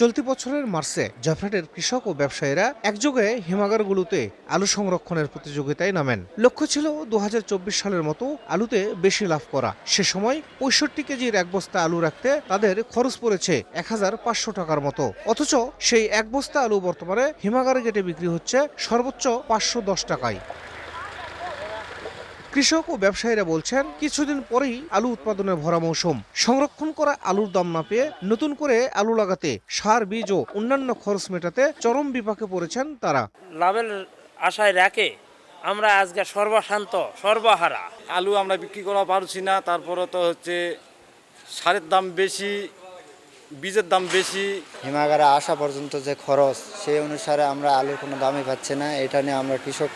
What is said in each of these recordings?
চলতি বছরের মার্চে জয়ফ্রাটের কৃষক ও ব্যবসায়ীরা একযোগে হিমাগারগুলোতে আলু সংরক্ষণের প্রতিযোগিতায় নামেন। লক্ষ্য ছিল দু হাজার চব্বিশ সালের মতো আলুতে বেশি লাভ করা। সে সময় পঁয়ষট্টি কেজির এক বস্তা আলু রাখতে তাদের খরচ পড়েছে এক হাজার পাঁচশো টাকার মতো। অথচ সেই এক বস্তা আলু বর্তমানে হিমাগার গেটে বিক্রি হচ্ছে সর্বোচ্চ পাঁচশো দশ টাকায়। কৃষক ও ব্যবসায়ীরা বলছেন কিছুদিন পরেই আলু উৎপাদনের ভরা মৌসুম। সংরক্ষণ করা আলুর দাম না পেয়ে নতুন করে আলু লাগাতে সার বীজ ও অন্যান্য খরচ মেটাতে চরম বিপাকে পড়েছেন তারা। লাভের আশায় রাখে আমরা আজকে সর্বশান্ত সর্বহারা। আলু আমরা বিক্রি করা পারছি না তারপরে তো হচ্ছে সারের দাম বেশি বীজের দাম বেশি। হিমাগারে আসা পর্যন্ত যে খরচ সেই অনুসারে আমরা আলুর কোনো দামই পাচ্ছি না। এটা নিয়ে আমরা কৃষক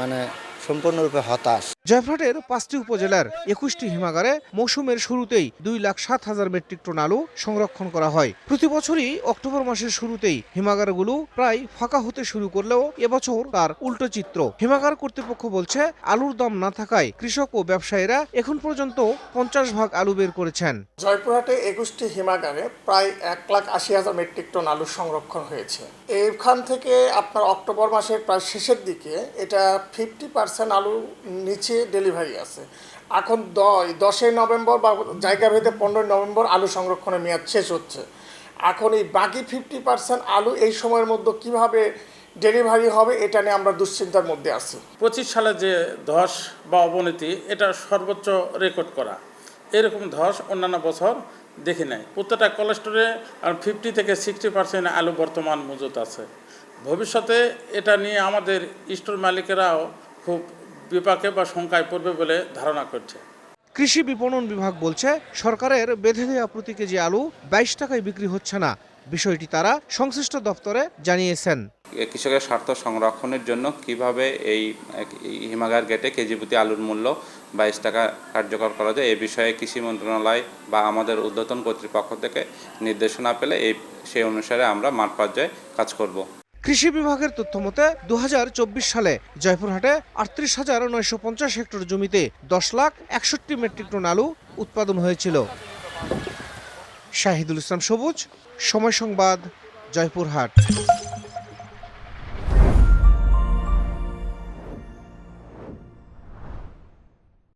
মানে সম্পূর্ণরূপে হতাশ। জয়ফ্রাটের পাঁচটি উপজেলার একুশটি হিমাগারে মৌসুমের শুরুতেই দুই লাখ সাত হাজার মেট্রিক টন আলু সংরক্ষণ করা হয়। প্রতি বছরই অক্টোবর মাসের শুরুতেই হিমাগারগুলো প্রায় ফাঁকা হতে শুরু করলেও এবছর তার উল্টো চিত্র। হিমাগার কর্তৃপক্ষ বলছে, আলুর দাম না থাকায় কৃষক ও ব্যবসায়ীরা এখন পর্যন্ত পঞ্চাশ ভাগ আলু বের করেছেন। জয়পুরহাটে একুশটি হিমাগারে প্রায় এক লাখ আশি হাজার মেট্রিক টন আলু সংরক্ষণ হয়েছে। এখান থেকে আপনার অক্টোবর মাসের প্রায় শেষের দিকে এটা ফিফটি পার্সেন্ট আলু নিচে ডেলিভারি আছে। এখন দশ, দশই নভেম্বর বা জায়গা ভেদে পনেরোই নভেম্বর আলু সংরক্ষণের মেয়াদ শেষ হচ্ছে। এখন এই বাকি ফিফটি পার্সেন্ট আলু এই সময়ের মধ্যে কীভাবে ডেলিভারি হবে এটা নিয়ে আমরা দুশ্চিন্তার মধ্যে আছি। পঁচিশ সালে যে ধস বা অবনতি, এটা সর্বোচ্চ রেকর্ড করা। এরকম ধস অন্যান্য বছর দেখি নাই। প্রত্যেকটা কোলেস্টোরে ফিফটি থেকে সিক্সটি পার্সেন্ট আলু বর্তমান মজুত আছে। ভবিষ্যতে এটা নিয়ে আমাদের স্টোর মালিকেরাও খুব বিপাকে বা শঙ্কায় পড়বে বলে ধারণা করছে। কৃষি বিপণন বিভাগ বলছে সরকারের বেঁধে দেওয়া প্রতি কেজি আলু বাইশ টাকায় বিক্রি হচ্ছে না। বিষয়টি তারা সংশ্লিষ্ট দপ্তরে জানিয়েছেন। কৃষকের স্বার্থ সংরক্ষণের জন্য কীভাবে এই হিমাগার গেটে কেজি প্রতি আলুর মূল্য বাইশ টাকা কার্যকর করা যায় এ বিষয়ে কৃষি মন্ত্রণালয় বা আমাদের ঊর্ধ্বতন কর্তৃপক্ষ থেকে নির্দেশনা পেলে এই সেই অনুসারে আমরা মাঠ পর্যায়ে কাজ করব। কৃষি বিভাগের তথ্য মতে দু হাজার চব্বিশ সালে জয়পুরহাটে আটত্রিশ হাজার নয়শো পঞ্চাশ হেক্টর জমিতে দশ লাখ একষট্টি মেট্রিক টন আলু উৎপাদন হয়েছিল। শাহিদুল ইসলাম সবুজ, সময় সংবাদ, জয়পুরহাট।